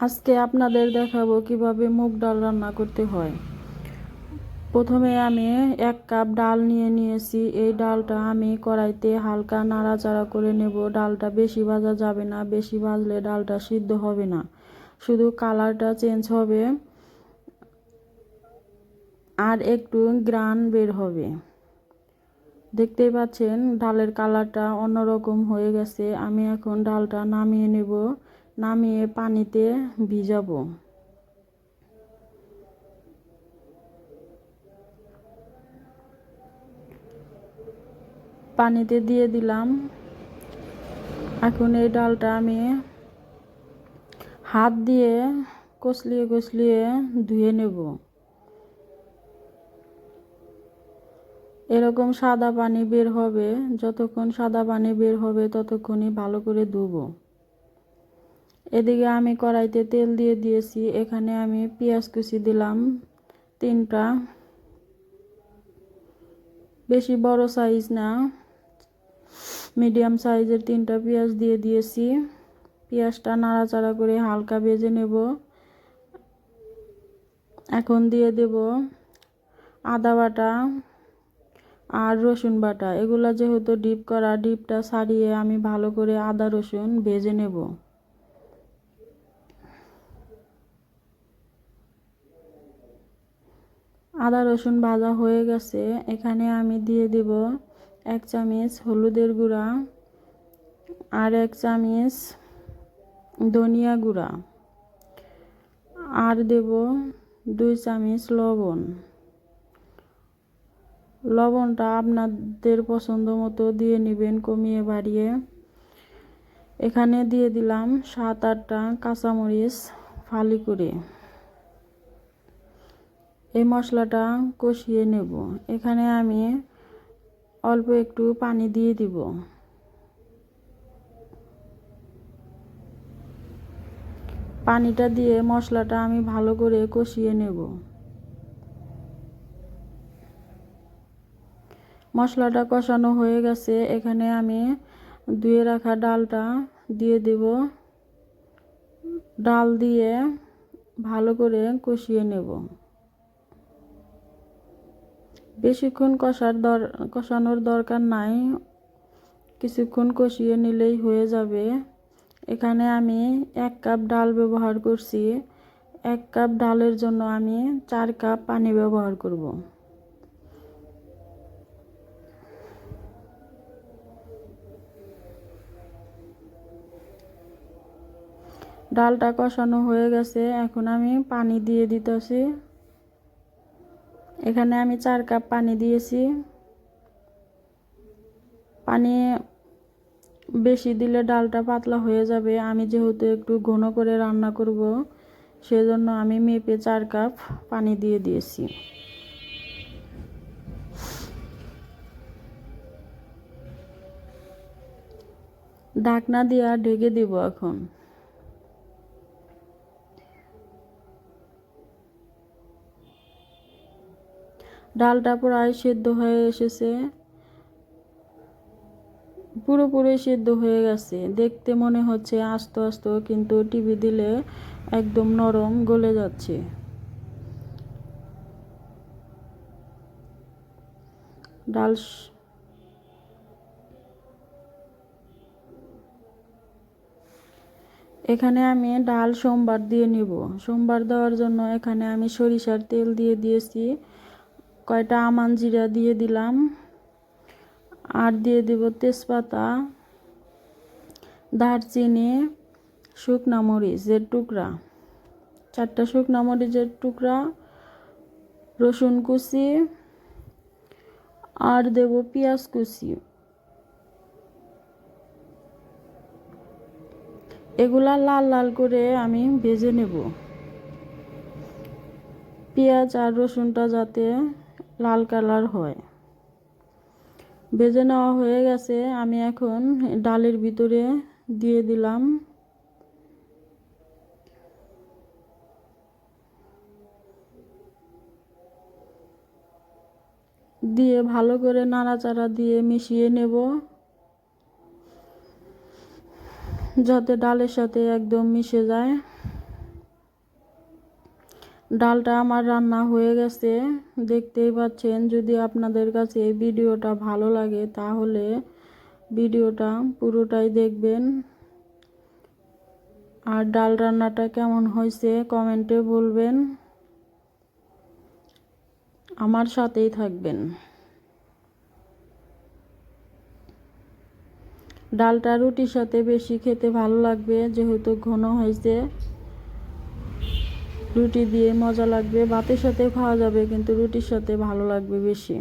আজকে আপনাদের দেখাবো কীভাবে মুগ ডাল রান্না করতে হয়। প্রথমে আমি এক কাপ ডাল নিয়ে নিয়েছি। এই ডালটা আমি কড়াইতে হালকা নাড়াচাড়া করে নেব। ডালটা বেশি ভাজা যাবে না, বেশি ভাজলে ডালটা সিদ্ধ হবে না। শুধু কালারটা চেঞ্জ হবে আর একটু গ্রান বের হবে। দেখতেই পাচ্ছেন, ডালের কালারটা অন্যরকম হয়ে গেছে। আমি এখন ডালটা নামিয়ে নেব। নামিয়ে পানিতে ভিজাবো। পানিতে দিয়ে দিলাম। এখন এই ডালটা আমি হাত দিয়ে কষলিয়ে কষলিয়ে ধুয়ে নেব। এরকম সাদা পানি বের হবে, যতক্ষণ সাদা পানি বের হবে ততক্ষণই ভালো করে ধুবো। এদিকে আমি কড়াইতে তেল দিয়ে দিয়েছি, এখানে আমি পেঁয়াজ কুচি দিলাম, তিনটা। বেশি বড় সাইজ না মিডিয়াম সাইজের তিনটা পেঁয়াজ দিয়ে দিয়েছি। পেঁয়াজটা নাড়াচাড়া করে হালকা ভেজে নেব। এখন দিয়ে দেব আদা বাটা আর রসুন বাটা। এগুলো যেহেতু ডিপ করা ডিপটা ছাড়িয়ে আমি ভালো করে আদা রসুন ভেজে নেব। আদা রসুন ভাজা হয়ে গেছে। এখানে আমি দিয়ে দেব এক চামচ হলুদের গুঁড়া আর এক চামচ ধনিয়া গুঁড়া। আর দেব দুই চামচ লবণ। লবণটা আপনাদের পছন্দ মতো দিয়ে নেবেন কমিয়ে বাড়িয়ে। এখানে দিয়ে দিলাম সাত আটটা কাঁচামরিচ ফালি করে। এই মশলাটা কষিয়ে নেব। এখানে আমি অল্প একটু পানি দিয়ে দিব। পানিটা দিয়ে মশলাটা আমি ভালো করে কষিয়ে নেব। মশলাটা কষানো হয়ে গেছে। এখানে আমি ধুয়ে রাখা ডালটা দিয়ে দেব। ডাল দিয়ে ভালো করে কষিয়ে নেব। বেশিক্ষণ কষার দর, কষানোর দরকার নাই। কিছুক্ষণ কষিয়ে নিলেই হয়ে যাবে। এখানে আমি এক কাপ ডাল ব্যবহার করছি। এক কাপ ডালের জন্য আমি চার কাপ পানি ব্যবহার করব। ডালটা কষানো হয়ে গেছে। এখন আমি পানি দিয়ে দিতেছি। এখানে আমি চার কাপ পানি দিয়েছি। পানি বেশি দিলে ডালটা পাতলা হয়ে যাবে। আমি যেহেতু একটু ঘন করে রান্না করব, সেজন্য আমি মেপে চার কাপ পানি দিয়ে দিয়েছি। ঢাকনা দিয়ে ঢেকে দিব এখন। ডালটা প্রায় সেদ্ধ হয়ে এসেছে। পুরোপুরি সেদ্ধ হয়ে গেছে। দেখতে মনে হচ্ছে আস্তে আস্তে, কিন্তু টিভি দিলে একদম নরম গলে যাচ্ছে। ডাল এখানে আমি ডাল সোমবার দিয়ে নিব। সোমবার দেওয়ার জন্য এখানে আমি সরিষার তেল দিয়ে দিয়েছি। কয়টা আমান জিরা দিয়ে দিলাম। আর দিয়ে দেব তেজপাতা, দারচিনি, শুকনা মরিচের টুকরা। চারটা শুকনা মরিচের টুকরা, রসুন কুচি, আর দেব পেঁয়াজ কুচি। এগুলা লাল লাল করে আমি ভেজে নেব। পেঁয়াজ আর রসুনটা যাতে লাল কালার হয়। ভেজে নেওয়া হয়ে গেছে। আমি এখন ডালের ভিতরে দিয়ে দিলাম। দিয়ে ভালো করে নাড়াচাড়া দিয়ে মিশিয়ে নেব। যাতে ডালের সাথে একদম মিশে যায়। ডালটা আমার রান্না হয়ে গেছে। দেখতেই পাচ্ছেন, যদি আপনাদের কাছে এই ভিডিওটা ভালো লাগে, তাহলে ভিডিওটা পুরোটাই দেখবেন। আর ডাল রান্নাটা কেমন হয়েছে কমেন্টে বলবেন। আমার সাথেই থাকবেন। ডালটা রুটির সাথে বেশি খেতে ভালো লাগবে, যেহেতু ঘন হয়েছে। রুটি দিয়ে মজা লাগবে ভাতের সাথে খাওয়া যাবে কিন্তু রুটির সাথে ভালো লাগবে বেশি।